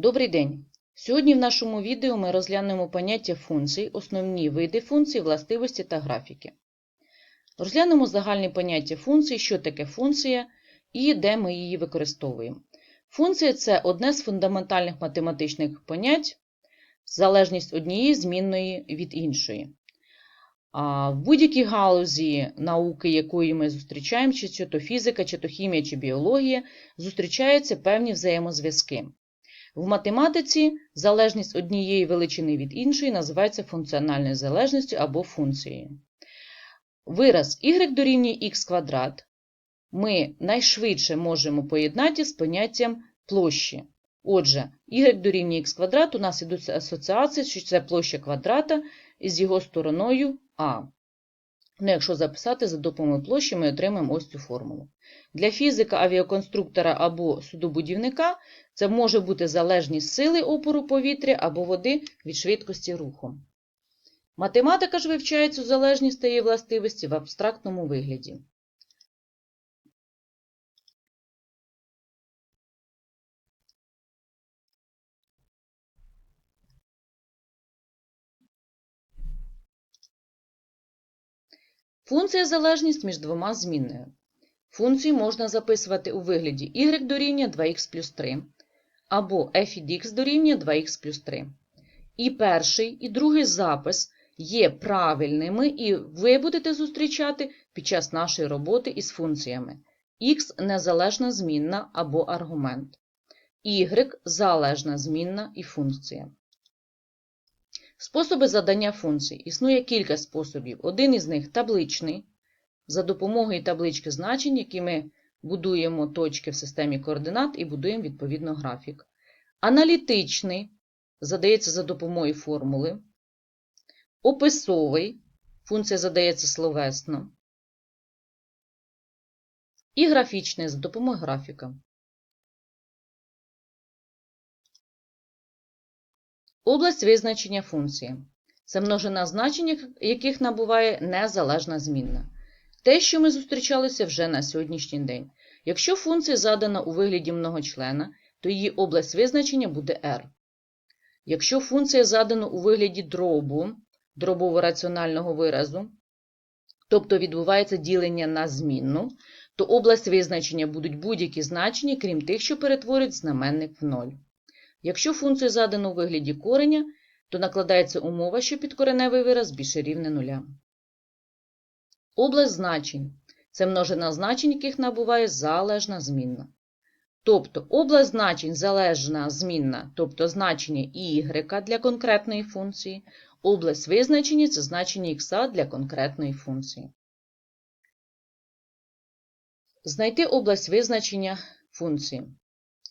Добрий день! Сьогодні в нашому відео ми розглянемо поняття функцій, основні види функцій, властивості та графіки. Розглянемо загальні поняття функцій, що таке функція і де ми її використовуємо. Функція це одне з фундаментальних математичних понять, залежність однієї змінної від іншої. А в будь-якій галузі науки, якої ми зустрічаємо, чи то фізика, чи то хімія, чи біологія, зустрічаються певні взаємозв'язки. В математиці залежність однієї величини від іншої називається функціональною залежністю або функцією. Вираз y дорівнює х квадрат ми найшвидше можемо поєднати з поняттям площі. Отже, y дорівнює х квадрат у нас ідуть асоціації, що це площа квадрата із його стороною А. Ну, якщо записати за допомогою площі, ми отримаємо ось цю формулу. Для фізика, авіаконструктора або судобудівника це може бути залежність сили опору повітря або води від швидкості руху. Математика ж вивчає цю залежність та її властивості в абстрактному вигляді. Функція залежність між двома змінною. Функцію можна записувати у вигляді y дорівнює 2х плюс 3 або f від x дорівнює 2х плюс 3. І перший, і другий запис є правильними, і ви будете зустрічати під час нашої роботи із функціями. x незалежна змінна або аргумент, y залежна змінна і функція. Способи задання функцій. Існує кілька способів. Один із них табличний. За допомогою таблички значень, які ми будуємо точки в системі координат і будуємо відповідно графік. Аналітичний задається за допомогою формули. Описовий функція задається словесно. І графічний за допомогою графіка. Область визначення функції. Це множина значень, яких набуває незалежна змінна. Те, що ми зустрічалися вже на сьогоднішній день. Якщо функція задана у вигляді многочлена, то її область визначення буде r. Якщо функція задана у вигляді дробу, дробово-раціонального виразу, тобто відбувається ділення на змінну, то область визначення будуть будь-які значення, крім тих, що перетворюють знаменник в 0. Якщо функцію задано у вигляді кореня, то накладається умова, що підкореневий вираз більше рівне нуля. Область значень це множина значень, яких набуває залежна змінна. Тобто область значень залежна змінна, тобто значення y для конкретної функції, область визначення це значення х для конкретної функції. Знайти область визначення функції.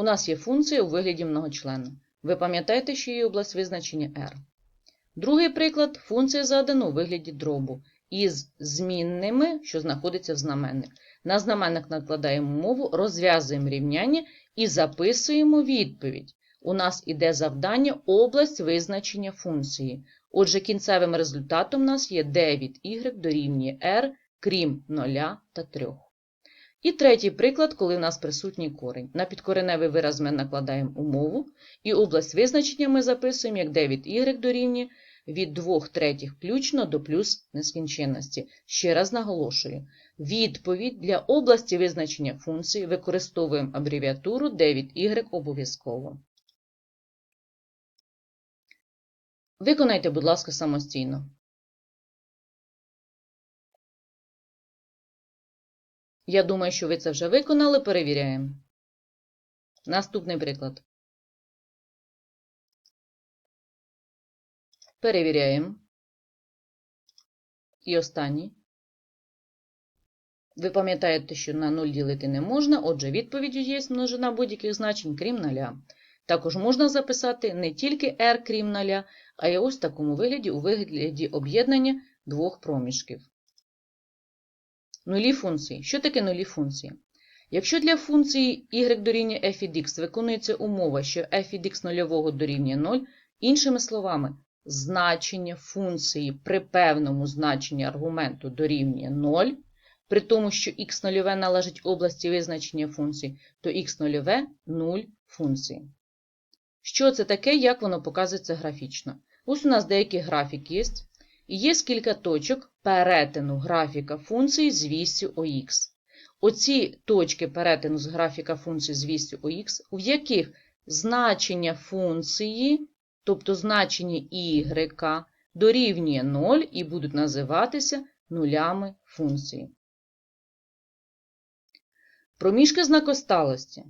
У нас є функція у вигляді многочлена. Ви пам'ятаєте, що її область визначення r. Другий приклад функція задана у вигляді дробу із змінними, що знаходиться в знаменник. На знаменник накладаємо мову, розв'язуємо рівняння і записуємо відповідь. У нас іде завдання область визначення функції. Отже, кінцевим результатом у нас є 9y дорівнює r, крім 0 та 3. І третій приклад, коли в нас присутній корень. На підкореневий вираз ми накладаємо умову, і область визначення ми записуємо як 9y дорівнює від 2 третіх включно до плюс нескінченності. Ще раз наголошую, відповідь для області визначення функції використовуємо абревіатуру 9y обов'язково. Виконайте, будь ласка, самостійно. Я думаю, що ви це вже виконали, перевіряємо. Наступний приклад. Перевіряємо. І останній. Ви пам'ятаєте, що на 0 ділити не можна, отже, відповіддю є множина будь-яких значень, крім 0. Також можна записати не тільки r, крім 0, а й ось в такому вигляді у вигляді об'єднання двох проміжків. Нулі функції. Що таке нулі функції? Якщо для функції y дорівнює f від x виконується умова, що f від x нульового дорівнює 0, іншими словами, значення функції при певному значенні аргументу дорівнює 0, при тому, що х нульове належить області визначення функції, то х нульове 0 функції. Що це таке, як воно показується графічно? Ось у нас деякий графік є, є кілька точок перетину графіка функції з вістю ОХ. Оці точки перетину з графіка функції з вістю ОХ, в яких значення функції, тобто значення y, дорівнює 0 і будуть називатися нулями функції. Проміжки знакосталості.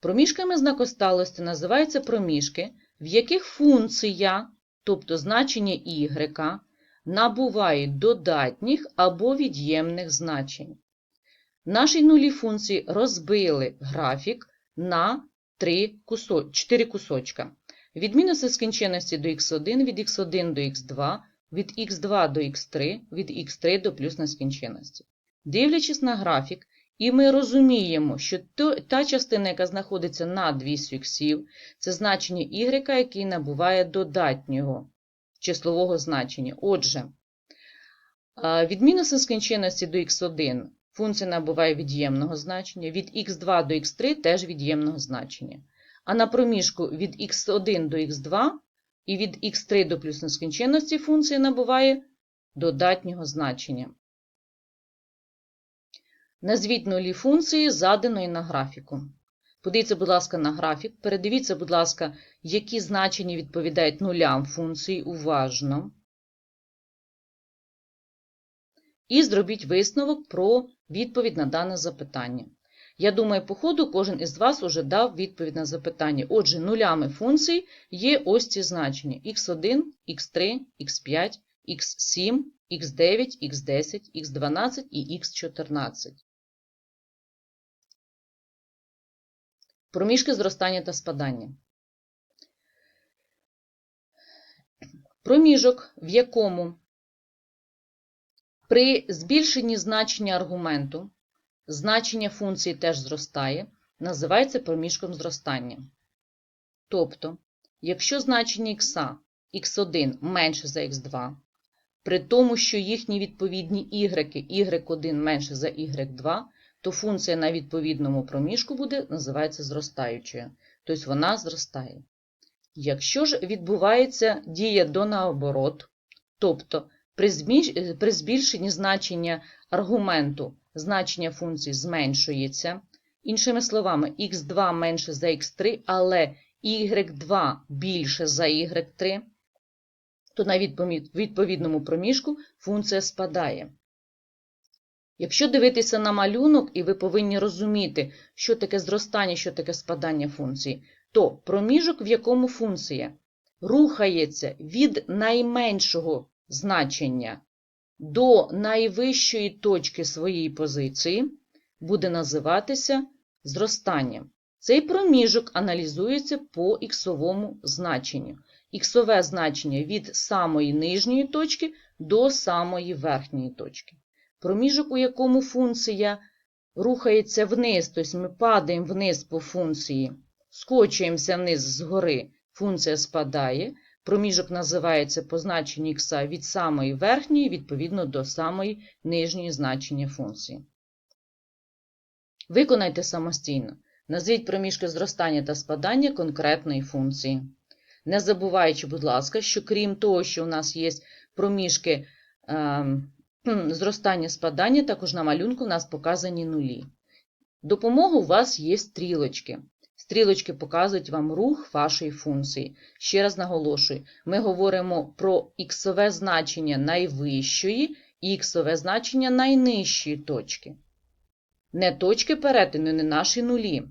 Проміжками знакосталості називаються проміжки, в яких функція, тобто значення y, набуває додатніх або від'ємних значень. Наші нулі функції розбили графік на 3 кусо... 4 кусочка. Від мінуса скінченності до х1, від х1 до х2, від х2 до х3, від х3 до плюс нескінченності. Дивлячись на графік, і ми розуміємо, що та частина, яка знаходиться над вісю іксів, це значення y, який набуває додатнього числового значення. Отже, від мінуса скінченності до х1 функція набуває від'ємного значення, від х2 до х3 теж від'ємного значення. А на проміжку від х1 до х2 і від х3 до плюс нескінченності функція набуває додатнього значення. Назвіть нулі функції, заданої на графіку. Подивіться, будь ласка, на графік. Передивіться, будь ласка, які значення відповідають нулям функції уважно. І зробіть висновок про відповідь на дане запитання. Я думаю, по ходу кожен із вас уже дав відповідь на запитання. Отже, нулями функцій є ось ці значення x1, x3, x5, x7, x9, x10, x12 і x14. Проміжки зростання та спадання. Проміжок, в якому при збільшенні значення аргументу значення функції теж зростає, називається проміжком зростання. Тобто, якщо значення х х1 менше за х2, при тому, що їхні відповідні y, y1 менше за y2, то функція на відповідному проміжку буде називається зростаючою. Тобто вона зростає. Якщо ж відбувається дія до наоборот, тобто при збільшенні значення аргументу значення функції зменшується, іншими словами, х2 менше за х3, але y2 більше за y3, то на відповідному проміжку функція спадає. Якщо дивитися на малюнок, і ви повинні розуміти, що таке зростання, що таке спадання функції, то проміжок, в якому функція рухається від найменшого значення до найвищої точки своєї позиції, буде називатися зростанням. Цей проміжок аналізується по іксовому значенню. Іксове значення від самої нижньої точки до самої верхньої точки. Проміжок, у якому функція рухається вниз, тобто ми падаємо вниз по функції, скочуємося вниз згори, функція спадає. Проміжок називається позначення х від самої верхньої, відповідно до самої нижньої значення функції. Виконайте самостійно. Назвіть проміжки зростання та спадання конкретної функції. Не забуваючи, будь ласка, що крім того, що у нас є проміжки е, зростання спадання, також на малюнку у нас показані нулі. Допомогу у вас є стрілочки. Стрілочки показують вам рух вашої функції. Ще раз наголошую, ми говоримо про іксове значення найвищої і іксове значення найнижчої точки. Не точки перетину, не наші нулі,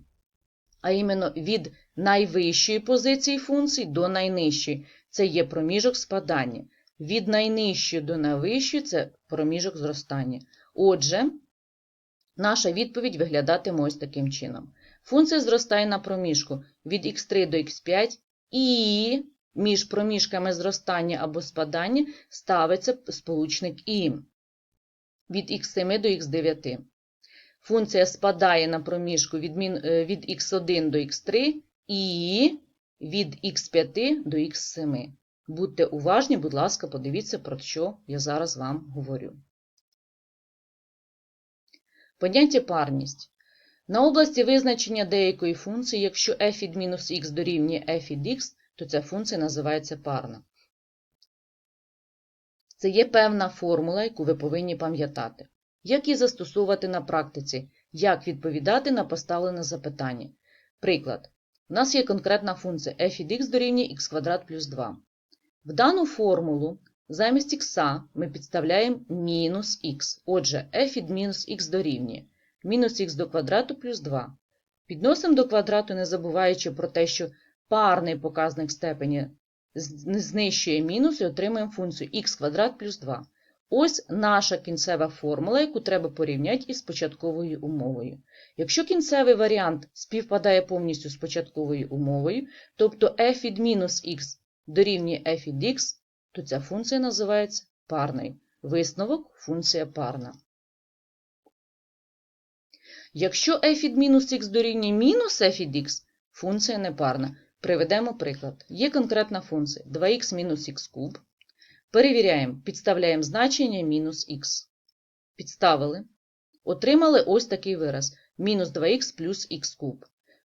а іменно від найвищої позиції функції до найнижчої. Це є проміжок спадання. Від найнижчої до найвищої це проміжок зростання. Отже, наша відповідь виглядатиме ось таким чином. Функція зростає на проміжку від х3 до х5, і між проміжками зростання або спадання ставиться сполучник і від х7 до х9. Функція спадає на проміжку від від х1 до х3 і від х5 до х7. Будьте уважні, будь ласка, подивіться, про що я зараз вам говорю. Поняття парність. На області визначення деякої функції, якщо f від мінус х дорівнює f від x, то ця функція називається парна. Це є певна формула, яку ви повинні пам'ятати. Як її застосовувати на практиці? Як відповідати на поставлене запитання? Приклад. У нас є конкретна функція f від x дорівнює x квадрат плюс 2. В дану формулу замість х ми підставляємо мінус х. Отже, f від мінус х дорівнює мінус х до квадрату плюс 2. Підносимо до квадрату, не забуваючи про те, що парний показник степені знищує мінус і отримуємо функцію х квадрат плюс 2. Ось наша кінцева формула, яку треба порівняти із початковою умовою. Якщо кінцевий варіант співпадає повністю з початковою умовою, тобто f від мінус х дорівнює f від x, то ця функція називається парною. Висновок – функція парна. Якщо f від мінус х дорівнює мінус f від x, функція непарна. Приведемо приклад. Є конкретна функція 2х мінус х куб. Перевіряємо, підставляємо значення мінус х. Підставили. Отримали ось такий вираз мінус 2х плюс х куб.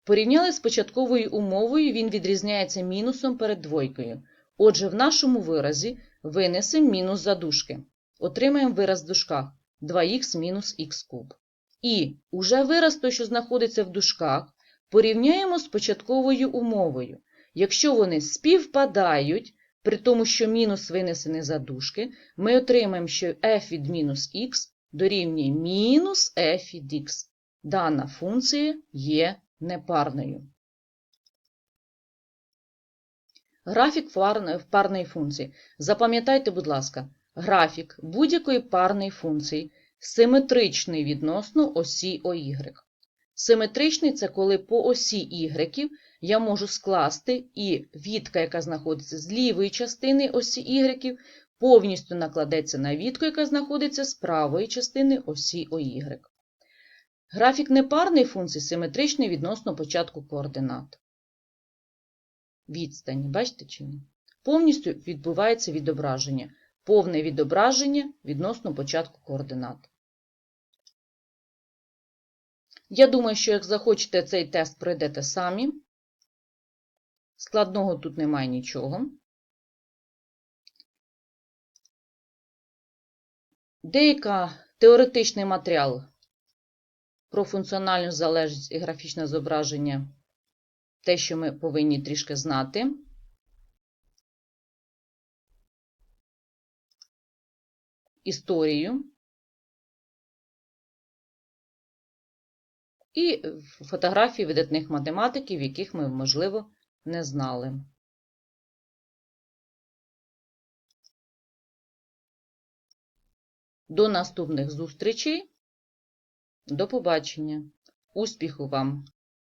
Порівняли з початковою умовою, він відрізняється мінусом перед двойкою. Отже, в нашому виразі винесемо мінус за дужки. Отримаємо вираз в дужках 2х мінус х куб. І уже вираз той, що знаходиться в дужках, порівняємо з початковою умовою. Якщо вони співпадають, при тому, що мінус винесений за дужки, ми отримаємо, що f від мінус х дорівнює мінус f від х. Дана функція є непарною. Графік парної функції. Запам'ятайте, будь ласка, графік будь-якої парної функції симетричний відносно осі ОY. Симетричний – це коли по осі y я можу скласти і вітка, яка знаходиться з лівої частини осі y, повністю накладеться на вітку, яка знаходиться з правої частини осі ОY. Графік непарної функції симетричний відносно початку координат. Відстані, бачите чи ні? Повністю відбувається відображення. Повне відображення відносно початку координат. Я думаю, що як захочете цей тест, пройдете самі. Складного тут немає нічого. Деяка теоретичний матеріал про функціональну залежність і графічне зображення те, що ми повинні трішки знати. Історію. І фотографії видатних математиків, яких ми, можливо, не знали. До наступних зустрічей. До побачення. Успіху вам!